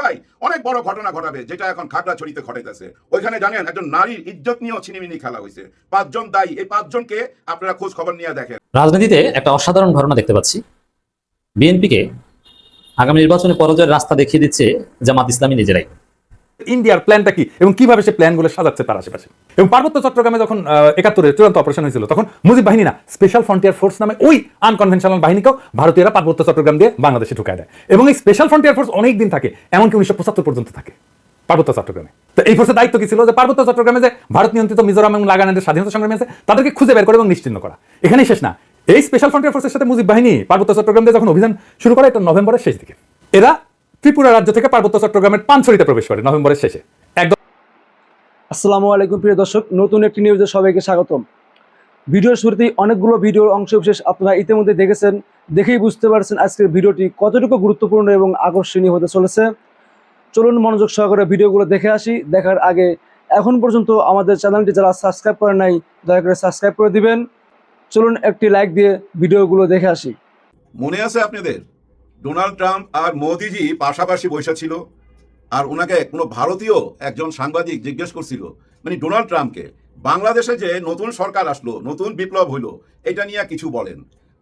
ভাই, অনেক বড় ঘটনা ঘটাবে, যেটা এখন খাগড়াছড়িতে ঘটাইতেছে। ওইখানে জানেন, একজন নারীর ইজ্জত নিয়েও ছিনিমিনি খেলা হয়েছে পাঁচজন দায়ী, এই পাঁচজনকে আপনারা খোঁজ খবর নিয়ে দেখেন। রাজনীতিতে একটা অসাধারণ ঘটনা দেখতে পাচ্ছি। বিএনপিকে আগামী নির্বাচনে পরাজয়ের রাস্তা দেখিয়ে দিচ্ছে জামাত ইসলামী নিজেরাই। ইন্ডিয়ার প্ল্যানটা কি এবং কীভাবে সে প্ল্যানগুলো সাজাচ্ছে তার আশেপাশে? এবং পার্বত্য চট্টগ্রামে যখন একাত্তরে চূড়ান্ত অপারেশন হয়েছিল, তখন মুজিব বাহিনী না স্পেশাল ফ্রন্টিয়ার ফোর্স নামে ওই আনকনভেনশনাল বাহিনীকেও ভারতীয়রা পার্বত্য চট্টগ্রাম দিয়ে বাংলাদেশে ঢুকায় দেয়। এবং এই স্পেশাল ফ্রন্টিয়ার ফোর্স অনেক দিন থাকে, এমনকি উনিশশো পঁচাত্তর পর্যন্ত থাকে পার্বত্য চট্টগ্রামে। তো এই ফোর্সের দায়িত্ব কি ছিল যে পার্বত্য চট্টগ্রামে যে ভারত নিয়ন্ত্রিত মিজোরাম এবং নাগাল্যান্ডের স্বাধীনতা সংগ্রামী আছে, তাদেরকে খুঁজে বের করে এবং নিশ্চিন্ন করা। এখানেই শেষ না। এই স্পেশাল ফ্রন্টিয়ার ফোর্সের সাথে মুজিব বাহিনী পার্বত্য চট্টগ্রাম দিয়ে যখন অভিযান শুরু করে, এটা নভেম্বরের শেষ দিকে। এরা ত্রিপুরা রাজ্য থেকে পার্বত্য চট্টগ্রামের পানছড়িতে প্রবেশ করে নভেম্বরের শেষে। একদম আসসালামু আলাইকুম প্রিয় দর্শক। নতুন একটি নিউজে সবাইকে স্বাগতম। ভিডিওর শুরুতেই অনেকগুলো ভিডিওর অংশ বিশেষ আপনারা ইতিমধ্যে দেখেছেন। দেখেই বুঝতে পারছেন আজকের ভিডিওটি কতটুকু গুরুত্বপূর্ণ এবং আকর্ষণীয় হতে চলেছে। চলুন মনোযোগ সহকারে ভিডিওগুলো দেখে আসি। দেখার আগে এখন পর্যন্ত আমাদের চ্যানেলটি যারা সাবস্ক্রাইব করে নাই দয়া করে সাবস্ক্রাইব করে দিবেন। চলুন একটি লাইক দিয়ে ভিডিওগুলো দেখে আসি। মনে আছে আপনাদের? ডোনাল্ড ট্রাম্প আর মোদিজি পাশাপাশি বৈশা ছিল আর ওনাকে কোনো ভারতীয় একজন সাংবাদিক জিজ্ঞেস করছিল মানে ডোনাল্ড ট্রাম্পকে, বাংলাদেশে যে নতুন সরকার আসলো, নতুন বিপ্লব হইল এটা নিয়ে কিছু বলেন।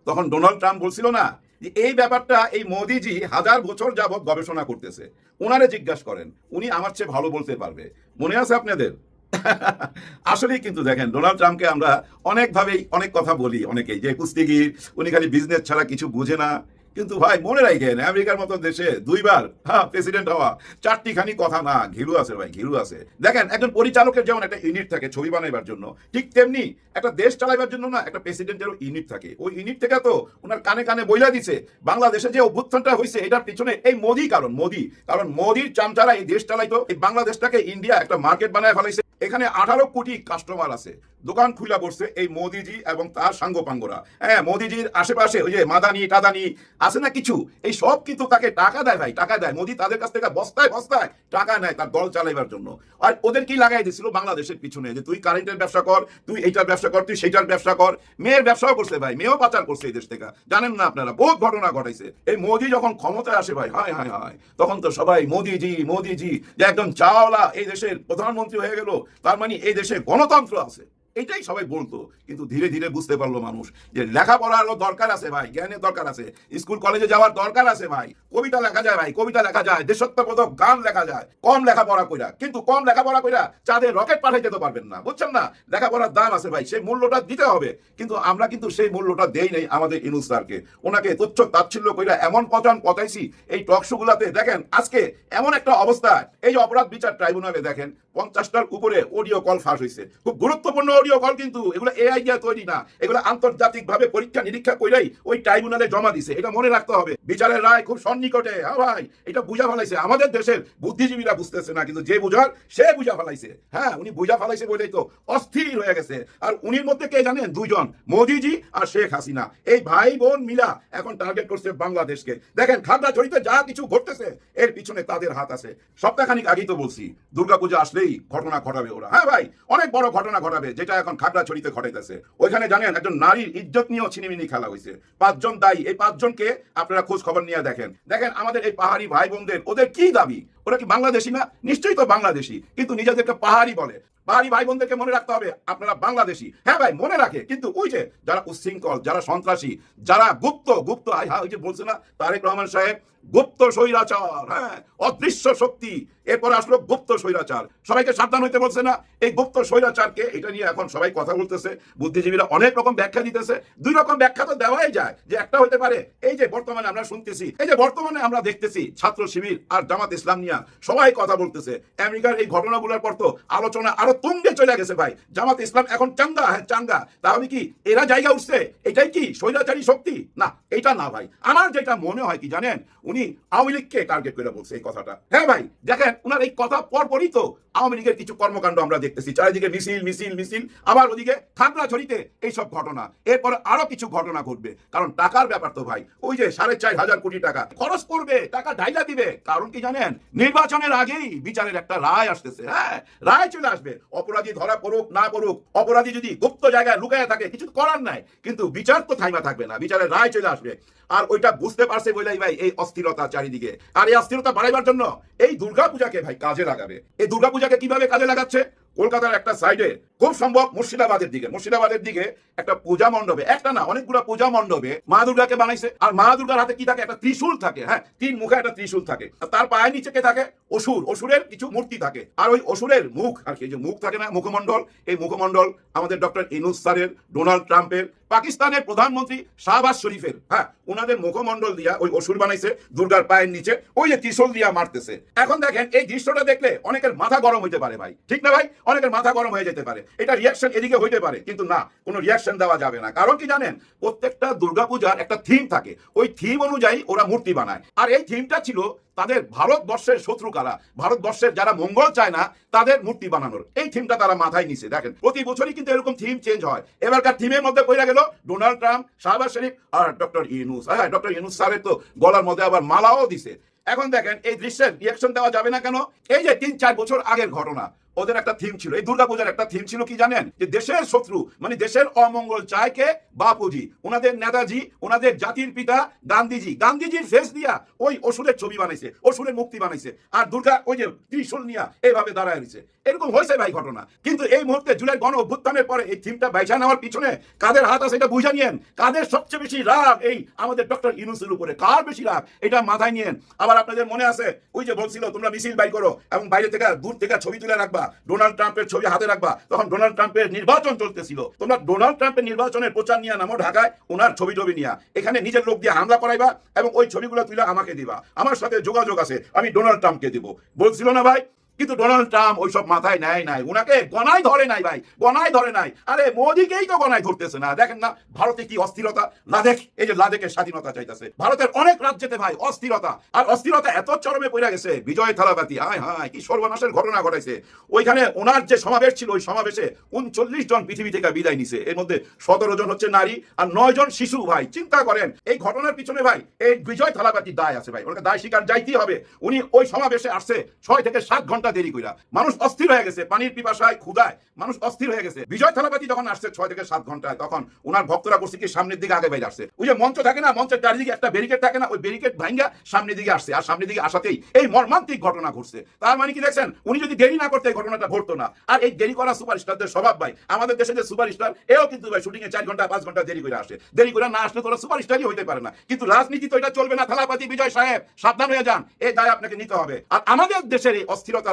তখন ডোনাল্ড ট্রাম্প বলছিল না যে এই ব্যাপারটা এই মোদিজি হাজার বছর যাবৎ গবেষণা করতেছে। ওনারে জিজ্ঞাসা করেন, উনি আমার চেয়ে ভালো বলতে পারবে। মনে আছে আপনাদের? আসলেই কিন্তু দেখেন, ডোনাল্ড ট্রাম্পকে আমরা অনেকভাবেই অনেক কথা বলি অনেকেই, যে কুস্তিগির, উনি খালি বিজনেস ছাড়া কিছু বুঝে না। কিন্তু ভাই, মনে রাখেন, আমেরিকার মতো দেশে দুইবার হ্যাঁ প্রেসিডেন্ট হওয়া চারটি খানি কথা না ঘিরু আছে ভাই ঘিরু আছে। দেখেন, একজন পরিচালকের যেমন একটা ইউনিট থাকে ছবি বানাইবার জন্য, ঠিক তেমনি একটা দেশ চালাইবার জন্য না, একটা প্রেসিডেন্টেরও ইউনিট থাকে। ওই ইউনিট থেকে তো ওনার কানে কানে বইলা দিছে, বাংলাদেশে যে অভ্যুত্থানটা হয়েছে এটার পিছনে এই মোদি কারণ মোদি। কারণ মোদির চামচারা এই দেশ চালাইতো, এই বাংলাদেশটাকে ইন্ডিয়া একটা মার্কেট বানায় ফেলাইছে। এখানে আঠারো কোটি কাস্টমার আছে। দোকান খুলে বসছে এই মোদিজি এবং তার সাঙ্গপাঙ্গরা। হ্যাঁ মোদিজির আশেপাশে ওই যে মাদানি, টাদানি আছে না কিছু? এই সব কিন্তু তাকে টাকা দেয় ভাই, টাকা দেয়। মোদি তাদের কাছ থেকে বস্তায় বস্তায় টাকা নেয় তার দল চালাইবার জন্য। আর ওদের কি লাগাই দিছিল বাংলাদেশের পিছনে? যে তুই কারেন্টের ব্যবসা কর, তুই এইটার ব্যবসা কর, তুই সেইটার ব্যবসা কর। মেয়ের ব্যবসাও করছে ভাই, মেয়েও পাচার করছে এই দেশ থেকে। জানেন না আপনারা, বহুত ঘটনা ঘটাইছে। এই মোদি যখন ক্ষমতায় আসে ভাই, হায় হায় হায়, তখন তো সবাই মোদিজি মোদিজি, যে একজন চাওয়ালা এই দেশের প্রধানমন্ত্রী হয়ে গেল তার মানে এই দেশে গণতন্ত্র আছে এটাই সবাই বলতো। কিন্তু ধীরে ধীরে বুঝতে পারল মানুষ যে লেখাপড়ারও দরকার আছে ভাই, জ্ঞানের দরকার আছে। স্কুল, কলেজে যাওয়ার দরকার আছে ভাই। কবিতা লেখা যায় ভাই, কবিতা লেখা যায়, দেশত্ববোধক গান লেখা যায়, কম লেখাপড়া কইরা। কিন্তু কম লেখাপড়া কইরা চাঁদে রকেট পাঠাইতে তো পারবেন না, বুঝছেন না? লেখাপড়ার দাম আছে ভাই, সেই মূল্যটা দিতে হবে। কিন্তু আমরা কিন্তু সেই মূল্যটা দেই নাই আমাদের ইনুস স্যারকে। ওনাকে তুচ্ছ তাচ্ছিল্য কইরা এমন পচান পচাইছি, এই টক শোগুলাতে দেখেন, আজকে এমন একটা অবস্থা। এই অপরাধ বিচার ট্রাইব্যুনালে দেখেন, পঞ্চাশটার উপরে অডিও কল ফাঁস হয়েছে খুব গুরুত্বপূর্ণ অডিও কল কিন্তু, এগুলো এআই দিয়ে তৈরি না। এগুলো আন্তর্জাতিক ভাবে পরীক্ষা নিরীক্ষা কইরাই ওই ট্রাইব্যুনালে জমা দিছে। এটা মনে রাখতে হবে। বিচারের রায় খুব সন্নিকটে। হ্যাঁ ভাই, এটা বুঝা ফেলাইছে। আমাদের দেশের বুদ্ধিজীবীরা বুঝতেছে না, কিন্তু যে বুঝার, সে বুঝা ফেলাইছে। হ্যাঁ উনি বুঝা ফেলাইছে বলেই তো অস্থির হয়ে গেছে। আর উনির মধ্যে কে জানেন? দুইজন, মোদিজি আর শেখ হাসিনা। এই ভাই বোন মিলা এখন টার্গেট করছে বাংলাদেশকে। দেখেন খাগড়াছড়িতে যা কিছু ঘটতেছে, এর পিছনে তাদের হাত আছে। সপ্তাহখানিক আগেই তো বলছি, দুর্গাপূজা আসলেই ঘটনা ঘটাবে ওরা। হ্যাঁ ভাই, অনেক বড় ঘটনা ঘটাবে, যেটা এখন খাগড়া খাগড়াছড়িতে ঘটাইতেছে। ওইখানে জানেন একজন নারীর ইজ্জত নিয়েও ছিনিমিনি খেলা হয়েছে পাঁচজন দায়ী। এই পাঁচজনকে আপনারা খোঁজ খবর নিয়ে দেখেন। দেখেন আমাদের এই পাহাড়ি ভাই বোনদের, ওদের কি দাবি? ওরা কি বাংলাদেশি না? নিশ্চয়ই তো বাংলাদেশি, কিন্তু নিজেদেরকে পাহাড়ি বলে। পাহাড়ি ভাই বোনদেরকে মনে রাখতে হবে, আপনারা বাংলাদেশি। হ্যাঁ ভাই, মনে রাখে। কিন্তু ওই যে যারা উচ্ছৃঙ্খল, যারা সন্ত্রাসী, যারা গুপ্ত গুপ্ত আই হ্যাঁ ওই যে বলছে না, তারেক রহমান সাহেব, গুপ্ত স্বৈরাচার হ্যাঁ অদৃশ্য শক্তি। এরপরে আসলো গুপ্ত স্বৈরাচার। সবাইকে সাবধান হইতে বলছে না, এই গুপ্ত স্বৈরাচারকে, এটা নিয়ে এখন সবাই কথা বলতেছে, বুদ্ধিজীবীরা অনেক রকম ব্যাখ্যা দিতেছে। দুই রকম ব্যাখ্যা তো দেওয়াই যায়, যে একটা হতে পারে, এই যে বর্তমানে আমরা শুনতেছি, এই যে বর্তমানে আমরা দেখতেছি, ছাত্র শিবির আর জামাত ইসলাম নিয়ে সবাই কথা বলতেছে। আমেরিকার এই ঘটনাগুলোর পর তো আলোচনা আরও তুঙ্গে চলে গেছে ভাই। জামাত ইসলাম এখন চাঙ্গা হ্যাঁ চাঙ্গা। তাহলে কি এরা জায়গা উঠছে? এটাই কি স্বৈরাচারী শক্তি? না, এটা না ভাই। আমার যেটা মনে হয় কি জানেন, উনি আওয়ামী লীগকে টার্গেট করে বলছে এই কথাটা। হ্যাঁ ভাই, দেখেন, উনার এই কথা পরপরই তো আওয়ামী লীগের কিছু কর্মকাণ্ড আমরা দেখতেছি। চারিদিকে মিছিল মিছিল মিছিল। আবার ওদিকে খাগড়াছড়িতে এইসব ঘটনা। এরপর আরও কিছু ঘটনা ঘটবে। কারণ টাকার ব্যাপার তো ভাই। ওই যে সাড়ে চার হাজার কোটি টাকা। খরচ করবে, টাকা ঢাইলা দিবে। কারণ কি জানেন, নির্বাচনের আগেই বিচারের একটা রায় আসতেছে। হ্যাঁ রায় চলে আসবে। অপরাধী ধরা পড়ুক, না পড়ুক, অপরাধী যদি গুপ্ত জায়গায় লুকায় থাকে, কিছু করার নাই। কিন্তু বিচার তো থাইমা থাকবে না, বিচারের রায় চলে আসবে। আর ওইটা বুঝতে পারছে বলেই ভাই এই অস্থিরতা চারিদিকে। আর এই অস্থিরতা বাড়াইবার জন্য এই দুর্গাপূজাকে ভাই কাজে লাগাবে। এই দুর্গাপূজাকে কীভাবে কাজে লাগাচ্ছে? কলকাতার একটা সাইডে খুব সম্ভব মুর্শিদাবাদের দিকে। মুর্শিদাবাদের দিকে একটা পূজা মণ্ডপে, একটা না, অনেকগুলো পূজা মণ্ডপে মা দুর্গাকে বানাইছে। আর মা দুর্গার হাতে কি থাকে? একটা ত্রিশূল থাকে হ্যাঁ? তিন মুখে একটা ত্রিশূল থাকে। তার পায়ের নিচে কে থাকে? অসুর। অসুরের কিছু মূর্তি থাকে। আর ওই অসুরের মুখ, আর কি যে মুখ থাকে না, মুখমণ্ডল, এই মুখমণ্ডল আমাদের ডক্টর ইনুস স্যারের, ডোনাল্ড ট্রাম্পের, পাকিস্তানের প্রধানমন্ত্রী শাহবাজ শরীফের হ্যাঁ? ওনাদের মুখমন্ডল দিয়া ওই অসুর বানাইছে, দুর্গার পায়ের নিচে, ওই যে ত্রিশূল দিয়া মারতেছে। এখন দেখেন, এই দৃশ্যটা দেখলে অনেকের মাথা গরম হইতে পারে ভাই। ঠিক না ভাই? অনেকের মাথা গরম হয়ে যেতে পারে। এটা রিয়াকশন এদিকে হইতে পারে, কিন্তু না, কোনো রিয়াকশন দেওয়া যাবে না। কারণ কি জানেন? প্রত্যেকটা দুর্গাপূজার একটা থিম থাকে। ওই থিম অনুযায়ী ওরা মূর্তি বানায়। আর এই থিমটা ছিল তাদের ভারতবর্ষের শত্রু কারা ভারতবর্ষের যারা মঙ্গল চায় না, তাদের মূর্তি বানানোর। এই থিমটা তারা মাথায় নিছে, দেখেন। প্রতি বছরই কিন্তু এরকম থিম চেঞ্জ হয়। এবারকার থিমের মধ্যে কইরা গেল ডোনাল্ড ট্রাম্প শাহবাজ শরীফ আর ডক্টর ইউনুস। হ্যাঁ ডক্টর ইনুস স্যারের তো গলার মধ্যে আবার মালাও দিছে। এখন দেখেন, এই দৃশ্যের রিয়াকশন দেওয়া যাবে না কেন? এই যে তিন চার বছর আগের ঘটনা ওদের একটা থিম ছিল। এই দুর্গাপূজার একটা থিম ছিল কি জানেন? যে দেশের শত্রু মানে দেশের অমঙ্গল চায় কে? বাপুজি। ওনাদের নেতাজি, ওনাদের জাতির পিতা গান্ধীজি। গান্ধীজির ফেস দিয়া ওই অসুরের ছবি বানাইছে, অসুরের মুক্তি বানাইছে। আর দুর্গা ওই যে ত্রিশূল নিয়া এইভাবে দাঁড়ায় রয়েছে। এরকম হয়েছে ভাই ঘটনা। কিন্তু এই মুহূর্তে জুলাই গণ অভ্যুত্থানের পরে এই থিমটা বাইচা নেওয়ার পিছনে কাদের হাত আছে এটা বুঝা নিয়েন? কাদের সবচেয়ে বেশি রাগ এই আমাদের ডক্টর ইনুসের উপরে? কার বেশি রাগ? এটা মাথায় নিয়েন। আবার আপনাদের মনে আছে, ওই যে বলছিল, তোমরা মিছিল বাই করো এবং বাইরে থেকে দূর থেকে ছবি তুলে রাখবা। ডোনাল্ড ট্রাম্পের ছবি হাতে রাখবা। তখন ডোনাল্ড ট্রাম্পের নির্বাচন চলতেছিল। তোমরা ডোনাল্ড ট্রাম্পের নির্বাচনের প্রচার নিয়ে নামো ঢাকায়, ওনার ছবি টবি নিয়ে। এখানে নিজের লোক দিয়ে হামলা করাইবা এবং ওই ছবিগুলো তুলে আমাকে দিবা। আমার সাথে যোগাযোগ আছে, আমি ডোনাল্ড ট্রাম্পকে দিব। বলছিল না ভাই কিন্তু ডোনাল্ড ট্রাম্প ওইসব মাথায় নেয় নাই। উনাকে গনায় ধরে নাই ভাই গনায় ধরে নাই। আরে মোদিকেই তো গনায় ধরতেছে না। দেখেন না, ভারতে কি অস্থিরতা? লাদেখ এই যে লাদেকের স্বাধীনতা চাইতেছে। ভারতের অনেক রাজ্যেতে ভাই অস্থিরতা। আর অস্থিরতা এত চরমে পড়ে গেছে, বিজয় থালাপাতি হায় হায়, কি সর্বনাশের ঘটনা ঘটাইছে। ওইখানে ওনার যে সমাবেশ ছিল, ওই সমাবেশে উনচল্লিশ জন পৃথিবী থেকে বিদায় নিছে। এর মধ্যে সতেরো জন হচ্ছে নারী আর নয় জন শিশু ভাই। চিন্তা করেন, এই ঘটনার পিছনে ভাই, এই বিজয় থালাপাতি দায় আছে ভাই। ওনাকে দায় স্বীকার যাইতেই হবে। উনি ওই সমাবেশে আসছে ছয় থেকে সাত ঘণ্টা দেরি কইরা। মানুষ অস্থির হয়ে গেছে, পানির পিপাসায় ক্ষুদায় মানুষ অস্থির হয়ে গেছে। বিজয় থালাপাতি যখন আসছে ছয় থেকে সাত ঘন্টায়, তখন ওনার ভক্তরা করছে কি, সামনের দিকে আগে বাইরে আসছে। ওই যে মঞ্চ থাকে না, মঞ্চের চারিদিকে একটা ব্যারিকেড থাকে না, ওই ব্যারিকেড ভাঙ্গা সামনের দিকে আসছে। আর সামনের দিকে আসাতেই এই মর্মান্তিক ঘটনা ঘটছে। তার মানে কি দেখছেন? উনি যদি দেরি না করতে এই ঘটনাটা ঘটতো না, আর এই দেরি করা সুপারস্টারদের স্বভাব ভাই, আমাদের দেশে যে সুপারস্টার, এও কিন্তু ভাই শুটিং এ চার ঘণ্টা, পাঁচ ঘণ্টা দেরি করে আসে। দেরি করে না আসলে তোরা সুপারস্টারই হইতে পারে না। কিন্তু রাজনীতি তো এটা চলবে না থালাপাতি বিজয় সাহেব, সাবধান হয়ে যান। এই দায় আপনাকে নিতে হবে। আর আমাদের দেশের এই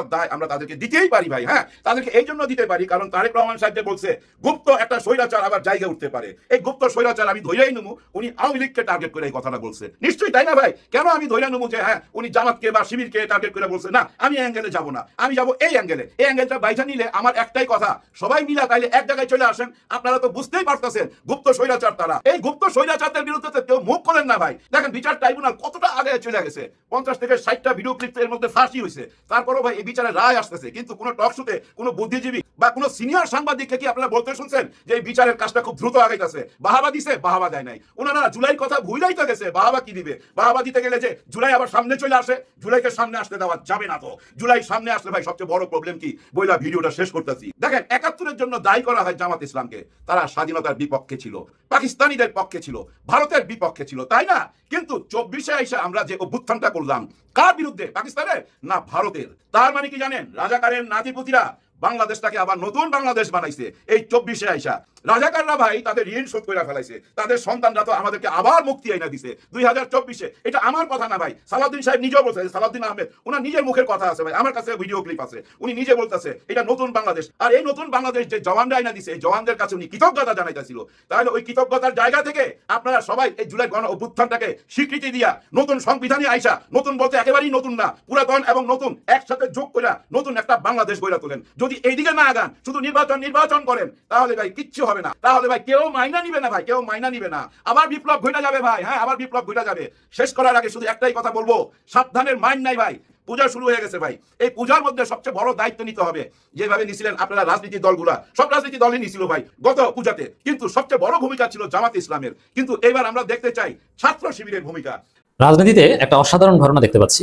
অস্থিরতার দায় আমরা তাদেরকে দিতেই পারি ভাই হ্যাঁ? তাদেরকে এই জন্য দিতে পারি, কারণ তারেক রহমান সাহেব বলছে, গুপ্ত একটা স্বৈরাচার আবার জায়গা উঠতে পারে। এই গুপ্ত স্বৈরাচার আমি ধৈর্যই নেব, উনি আওয়ামী লীগকে টার্গেট করে এই কথাটা বলছে। নিশ্চয়ই তাই না ভাই? কেন আমি ধৈর্য নেব যে হ্যাঁ উনি জামাতকে বা শিবিরকে টার্গেট করে বলছে? না, আমি অ্যাঙ্গেলে যাব না। আমি যাব এই অ্যাঙ্গেলে এই অ্যাঙ্গেলটা বাইচা নিলে আমার একটাই কথা, সবাই মিলা তাইলে এক জায়গায় চলে আসেন। আপনারা তো বুঝতেই পারতেছেন, গুপ্ত স্বৈরাচার তারা। এই গুপ্ত স্বৈরাচারদের বিরুদ্ধে তো কেউ মুখ করেন না ভাই। দেখেন বিচার ট্রাইব্যুনাল কতটা আগে চলে গেছে। পঞ্চাশ থেকে ষাটটা ভিডিও ক্লিপ এর মধ্যে ফাঁসি হয়েছে। তারপরও ভাই এই বিচারে রায় আসতেছে, কিন্তু কোনো টক শুতে কোনো বুদ্ধিজীবী বা কোনো সিনিয়র সাংবাদিককে কি আপনারা বলতে শুনছেন যে এই বিচারের কাজটা খুব দ্রুত আগাইতেছে? বাহাবা দিছে? বাহাবা দেয় নাই। ওনারা জুলাই কথা ভুলাই তো গেছে, বাহাবা কি দিবে? বাহাবা দিতে গেলে যে জুলাই আবার সামনে চলে আসে, জুলাইকে সামনে আসতে দেওয়া যাবে না তো। জুলাই সামনে আসলে ভাই সবচেয়ে বড় প্রবলেম কি? বইলা ভিডিওটা শেষ করতেছি। দেখেন, একাত্তরের জন্য দায়ী করা হয় জামাত ইসলামকে। তারা স্বাধীনতার বিপক্ষে ছিল, পাকিস্তানিদের পক্ষে ছিল, ভারতের বিপক্ষে ছিল, তাই না? কিন্তু চব্বিশে আইসা আমরা যে অভ্যুত্থানটা করলাম কার বিরুদ্ধে? পাকিস্তানের? না ভারতের। তার মানে কি জানেন? রাজাকারের নাতিপুতিরা বাংলাদেশটাকে আবার নতুন বাংলাদেশ বানাইছে। এই চব্বিশে আইসা। রাজাকাররা ভাই তাদের ঋণ শোধ করে ফেলাইছে। তাদের সন্তানরা তো আমাদেরকে আবার মুক্তি আইনা দিছে। দুই হাজার চব্বিশে। এটা আমার কথা না ভাই। সালাউদ্দিন সাহেব নিজেও বলছে, সালাউদ্দিন আহমেদ ওনার নিজের মুখের কথা আছে ভাই। আমার কাছে ভিডিও ক্লিপ আছে। উনি নিজে বলতেছে, এটা নতুন বাংলাদেশ। আর এই নতুন বাংলাদেশ যে জওয়ানরা আইনা দিছে, এই জওয়ানদের কাছে উনি কৃতজ্ঞতা জানাইতেছিল। তাহলে ওই কৃতজ্ঞতার জায়গা থেকে আপনারা সবাই এই জুলাই গণ অভ্যুত্থানটাকে স্বীকৃতি দিয়া নতুন সংবিধানে আইসা, নতুন বলতে একেবারেই নতুন না পুরাতন এবং নতুন একসাথে যোগ করে নতুন একটা বাংলাদেশ গড়ে তোলেন। যদি এইদিকে না আগান, শুধু নির্বাচন নির্বাচন করেন, তাহলে ভাই কিচ্ছু হবে না। তাহলে ভাই কেউ মাইনা নিবে না ভাই, কেউ মাইনা নিবে না। আবার বিপ্লব ঘটে যাবে ভাই হ্যাঁ আবার বিপ্লব ঘটে যাবে। শেষ করার আগে শুধু একটাই কথা বলব, সাবধানের মাইন নাই ভাই। পূজা শুরু হয়ে গেছে ভাই। এই পূজার মধ্যে সবচেয়ে বড় দায়িত্ব নিতে হবে। যেভাবে নিছিলেন আপনারা রাজনীতি দলগুলা, সব রাজনীতি দলই নিছিল ভাই, গত পূজাতে। কিন্তু সবচেয়ে বড় ভূমিকা ছিল জামাত ইসলামের। কিন্তু এবার আমরা দেখতে চাই ছাত্র শিবিরের ভূমিকা। রাজনীতিতে একটা অসাধারণ ঘটনা দেখতে পাচ্ছি।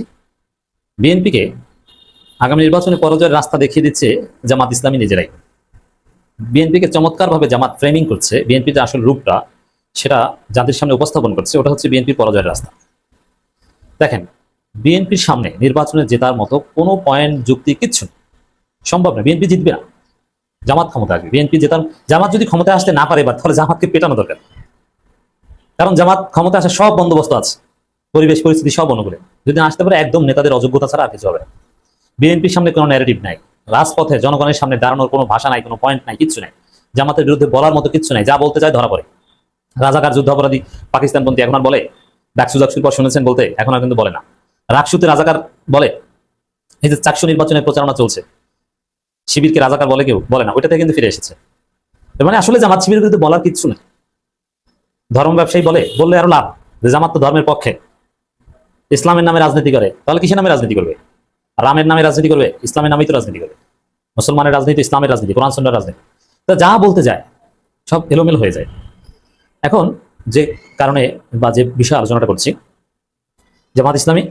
বিএনপিকে আগামী নির্বাচনে পরাজয়ের রাস্তা দেখিয়ে দিচ্ছে জামাত ইসলামী নিজেরাই। বিএনপিকে চমৎকারভাবে জামাত ফ্রেমিং করছে। বিএনপির যে আসল রূপটা, সেটা জাতির সামনে উপস্থাপন করছে, ওটা হচ্ছে বিএনপির পরাজয়ের রাস্তা। দেখেন, বিএনপির সামনে নির্বাচনে জেতার মতো কোনো পয়েন্ট যুক্তি কিচ্ছু সম্ভব না, বিএনপি জিতবে না। জামাত ক্ষমতা আসবে। বিএনপি জেতার জামাত যদি ক্ষমতায় আসতে না পারে, এবার তাহলে জামাতকে পেটানো দরকার। কারণ জামাত ক্ষমতা আসার সব বন্দোবস্ত আছে। পরিবেশ, পরিস্থিতি সব অনুকূলে। যদি আসতে পারে, একদম নেতাদের অযোগ্যতা ছাড়া আর কিছু হবে না। বিএনপির সামনে কোনো ন্যারেটিভ নাই। রাজপথে জনগণের সামনে দাঁড়ানোর কোনো ভাষা নাই, কোনো পয়েন্ট নাই, কিচ্ছু নাই। জামাতের বিরুদ্ধে বলার মতো কিচ্ছু নাই, যা বলতে চায় ধরা পড়ে। রাজাকার যুদ্ধাপরাধী পাকিস্তানপন্থী এখন আর বলে ডাকসু জাকসুর পর শুনেছেন বলতে, এখন আর কিন্তু বলে না। রাকসুতে রাজাকার বলে, এই যে চাকসু নির্বাচনের প্রচারণা চলছে, শিবিরকে রাজাকার বলে কেউ? বলে না, ওইটাতে কিন্তু ফিরে এসেছে। মানে আসলে জামাত শিবিরের বিরুদ্ধে বলার কিচ্ছু নেই। ধর্ম ব্যবসায়ী বলে, বললে আরও লাভ, যে জামাত তো ধর্মের পক্ষে, ইসলামের নামে রাজনীতি করে, তাহলে কিসের নামে রাজনীতি করবে? রামের নামে রাজনীতি করবে, ইসলামের নামেই তো রাজনীতি করবে। মুসলমানের রাজনীতি, ইসলামের রাজনীতি, কোরআন, সুন্নাহর রাজনীতি। তা যা বলতে যায়, সব এলোমেলো হয়ে যায়। এখন যে কারণে বা যে বিষয়ে আলোচনাটা করছি, জামাত ইসলামী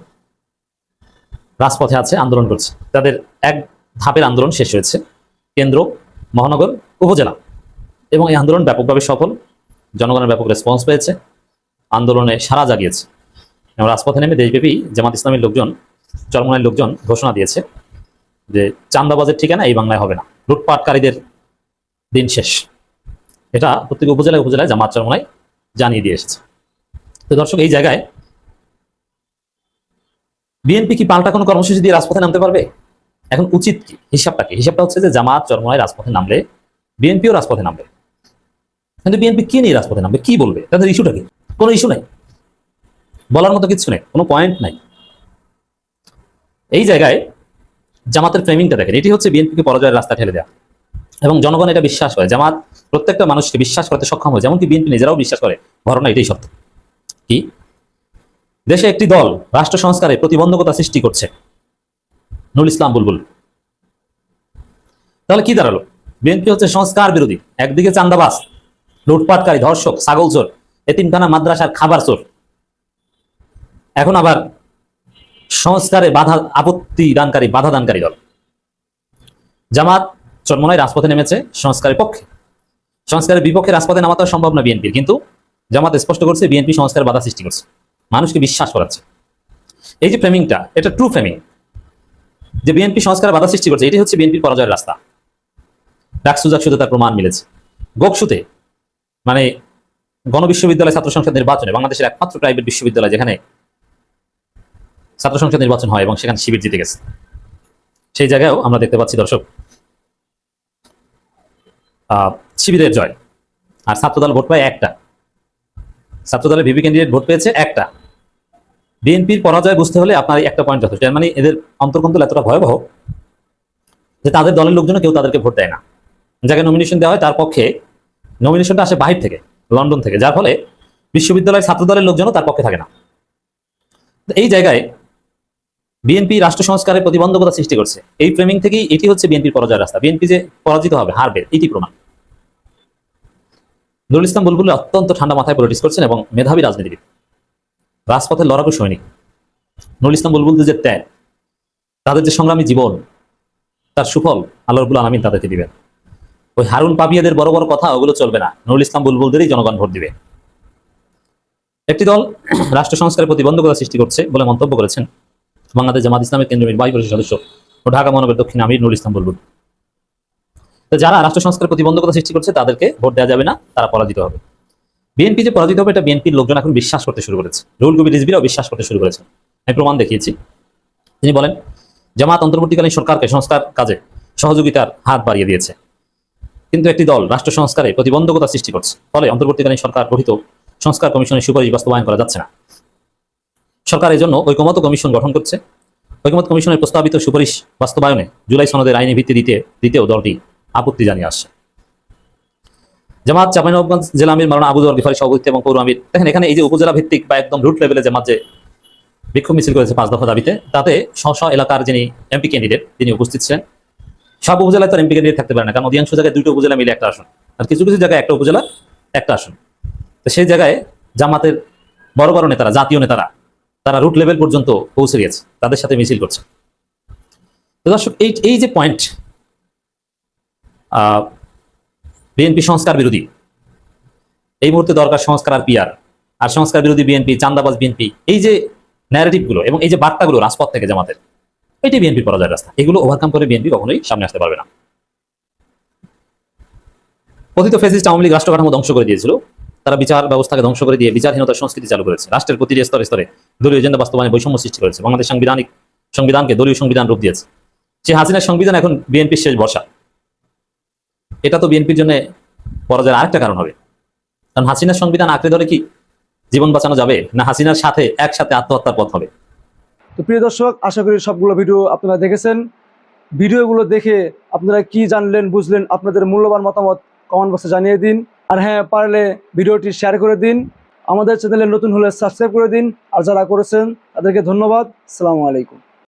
রাজপথে আছে, আন্দোলন করছে। তাদের এক ধাপের আন্দোলন শেষ হয়েছে, কেন্দ্র, মহানগর, উপজেলা। এবং এই আন্দোলন ব্যাপকভাবে সফল, জনগণের ব্যাপক রেসপন্স পেয়েছে, আন্দোলনে সারা জাগিয়েছে। এবং রাজপথে নেমে দেশব্যাপী জামাত ইসলামের লোকজন চরমনের লোকজন ঘোষণা দিয়েছে যে চান্দাবাজের ঠিকানা এই বাংলায় হবে না। লুটপাটকারীদের দিন শেষ। এটা প্রত্যেক উপজেলায় উপজেলায় জামাত চরমনায় জানিয়ে দিয়ে এসেছে। তো দর্শক, এই জায়গায় বিএনপি কি পাল্টা কোনো কর্মসূচি দিয়ে রাজপথে নামতে পারবে? এখন উচিত কি? হিসাবটা কি? হিসাবটা হচ্ছে যে জামাত চরমনায় রাজপথে নামলে, বিএনপিও রাজপথে নামবে। কিন্তু বিএনপি কি নিয়ে রাজপথে নামবে? কি বলবে? তাদের ইস্যুটা কি? কোনো ইস্যু নাই। বলার মতো কিছু নেই। কোনো পয়েন্ট নাই। এই জায়গায় জামাতের ফ্রেমিংটা দেখেন, এটি হচ্ছে বিএনপিকে পরাজয়ের রাস্তা ঠেলে দেওয়া এবং জনগণ এটা বিশ্বাস করে। জামাত, প্রত্যেকটা মানুষকে বিশ্বাস করতে সক্ষম হয়, যেমনকি বিএনপি নিজেরাও বিশ্বাস করে ঘটনা এটাই সত্য কি? দেশে একটি দল রাষ্ট্র সংস্কারে প্রতিবন্ধকতা সৃষ্টি করছে। নুল ইসলাম বুলবুল। তাহলে কি দাঁড়াল? বিএনপি হচ্ছে সংস্কার বিরোধী। একদিকে চান্দাবাস লুটপাটকারী, ধর্ষক ছাগল চোর এতিমখানা, মাদ্রাসার খাবার চোর এখন আবার সংস্কারে বাধা, আপত্তি দানকারী, বাধা দানকারী দল। জামাত চন্মনায় রাজপথে নেমেছে সংস্কারের পক্ষে। সংস্কারের বিপক্ষে রাজপথে নামা তো আর সম্ভব না বিএনপির, কিন্তু জামাত স্পষ্ট করছে বিএনপি সংস্কার বাধা সৃষ্টি করছে। মানুষকে বিশ্বাস করাচ্ছে। এই যে ফ্রেমিংটা, এটা ট্রু ফ্রেমিং যে বিএনপি সংস্কার বাধা সৃষ্টি করছে এটি হচ্ছে বিএনপির পরাজয়ের রাস্তা। ডাকসু জাকসুতে তার প্রমাণ মিলেছে। গোকসুতে মানে গণবিশ্ববিদ্যালয় ছাত্র সংসদ নির্বাচনে বাংলাদেশের একমাত্র প্রাইভেট বিশ্ববিদ্যালয় যেখানে ছাত্র সংসদ নির্বাচন হয় এবং সেখানে শিবির জিতে গেছে। সেই জায়গায়ও আমরা দেখতে পাচ্ছি দর্শক শিবিরের জয়। আর ছাত্রদল ভোট পায় একটা। ছাত্রদলের ভিপি ক্যান্ডিডেট ভোট পেয়েছে একটা। বিএনপির পরাজয় বুঝতে হলে আপনার একটা পয়েন্ট যথেষ্ট। মানে এদের অন্তর্কন্তল এতটা ভয়াবহ যে তাদের দলের লোকজন কেউ তাদেরকে ভোট দেয় না। যাকে নমিনেশন দেওয়া হয় তার পক্ষে নমিনেশনটা আসে বাহির থেকে, লন্ডন থেকে। যার ফলে বিশ্ববিদ্যালয়ের ছাত্র দলের লোকজনও তার পক্ষে থাকে না। এই জায়গায় বিএনপি রাষ্ট্র সংস্কারের প্রতিবন্ধকতা সৃষ্টি করছে। এই ফ্রেমিং থেকেই এটি হচ্ছে বিএনপির পরাজয়ের রাস্তা। বিএনপি যে পরাজিত হবে, হারবে, এটি প্রমাণ। নুরুল ইসলাম বুলবুল অত্যন্ত ঠান্ডা মাথায় পলিটিক্স করছেন এবং মেধাবী রাজনীতিবিদ। রাজপথের লড়াকু সৈনিক। নুরুল ইসলাম বুলবুলদের যে ত্যাগ, তাদের যে সংগ্রামী জীবন, তার সুফল আল্লাহ রবুল আলমিন তাদেরকে দিবেন। ওই হারুন পাবিয়াদের বড় বড় কথা, ওগুলো চলবে না। নুরুল ইসলাম বুলবুলদেরই জনগণ ভোট দিবে। একটি দল রাষ্ট্র সংস্কারের প্রতিবন্ধকতা সৃষ্টি করছে বলে মন্তব্য করেছেন বাংলাদেশ জামাত ইসলামের কেন্দ্রীয় নির্বাহী পরিষদ সদস্য ও ঢাকা মহানগর দক্ষিণ আমির নুরুল ইসলাম বুলবুল তো যারা রাষ্ট্র সংস্কার প্রতিবন্ধকতা সৃষ্টি করছে, তাদেরকে ভোট দেওয়া যাবে না, তারা পরাজিত হবে। বিএনপি যে পরাজিত হবে, এটা বিএনপির লোকজন এখন বিশ্বাস করতে শুরু করেছে। রুল কবি রিজবিরাও বিশ্বাস করতে শুরু করেছে। আমি প্রমাণ দেখিয়েছি। তিনি বলেন, জামাত অন্তর্বর্তীকালীন সরকারকে সংস্কার কাজে সহযোগিতার হাত বাড়িয়ে দিয়েছে। কিন্তু একটি দল রাষ্ট্র সংস্কারে প্রতিবন্ধকতা সৃষ্টি করছে। ফলে অন্তর্বর্তীকালীন সরকার গঠিত সংস্কার কমিশনের সুপারিশ বাস্তবায়ন করা যাচ্ছে না। সরকার এই জন্য ঐকমত কমিশন গঠন করছে। ঐকমত কমিশনের প্রস্তাবিত সুপারিশ বাস্তবায়নে জুলাই সনদের আইনি ভিত্তি দিতে, দিতেও দলটি আপত্তি জানিয়ে আসছে। জামাত চাঁপাইনবাবগঞ্জ জেলা আমির মারানা আবুদর গিফারি সভাপতি এবং পৌর আমির। দেখেন, এখানে এই যে উপজেলা ভিত্তিক বা একদম রুট লেভেলে জামাত যে বিক্ষোভ মিছিল করেছে পাঁচ দফা দাবিতে, তাতে স্ব এলাকার যিনি এমপি ক্যান্ডিডেট তিনি উপস্থিত ছিলেন। সব উপজেলায় তার এমপি ক্যান্ডিডেট থাকতে পারে না, কারণ অধিকাংশ জায়গায় দুটো উপজেলা মিলে একটা আসন, আর কিছু কিছু জায়গায় একটা উপজেলা, একটা আসন। তো সেই জায়গায় জামাতের বড় বড় নেতারা, জাতীয় নেতারা তারা রুট লেভেল পর্যন্ত পৌঁছে গেছে, তাদের সাথে মিছিল করছে। তো দর্শক, এই এই যে পয়েন্ট বিএনপি সংস্কার বিরোধী, এই মুহূর্তে দরকার সংস্কার আর পিআর আর সংস্কার বিরোধী বিএনপি চান্দাবাজ বিএনপি এই যে ন্যারেটিভগুলো এবং এই যে বার্তাগুলো রাজপথ থেকে জামাতের এটি বিএনপির পরাজয়ের রাস্তা। এগুলো ওভারকাম করে বিএনপি কখনোই সামনে আসতে পারবে না। কথিত ফেসিস্ট আওয়ামী লীগ রাষ্ট্র কাঠামো ধ্বংস করে দিয়েছিল। তারা বিচার ব্যবস্থাকে ধ্বংস করে দিয়ে বিচারহীনতার সংস্কৃতি চালু করেছে। রাষ্ট্রের প্রতিটি স্তরে স্তরে দলীয় এজেন্ডা বাস্তবায়নে বৈষম্য সৃষ্টি করেছে বাংলাদেশ সাংবিধানিক সংবিধানকে দলীয় সংবিধান রূপ দিয়েছে। সে হাসিনার সংবিধান এখন বিএনপির শেষ বর্ষা এটা তো বিএনপির জন্য পরাজয়ের আরেকটা কারণ হবে। কারণ হাসিনার সংবিধান আঁকড়ে ধরে কি? জীবন বাঁচানো যাবে না হাসিনার সাথে একসাথে আত্মহত্যার পথ হবে? তো প্রিয় দর্শক, আশা করি সবগুলো ভিডিও আপনারা দেখেছেন। ভিডিওগুলো দেখে আপনারা কি জানলেন, বুঝলেন, আপনাদের মূল্যবান মতামত কমেন্ট বক্সে জানিয়ে দিন। আর হ্যাঁ পারলে ভিডিওটি শেয়ার করে দিন। আমাদের চ্যানেলে নতুন হলে সাবস্ক্রাইব করে দিন। আর যারা করেছেন, তাদেরকে ধন্যবাদ। সালামু আলাইকুম।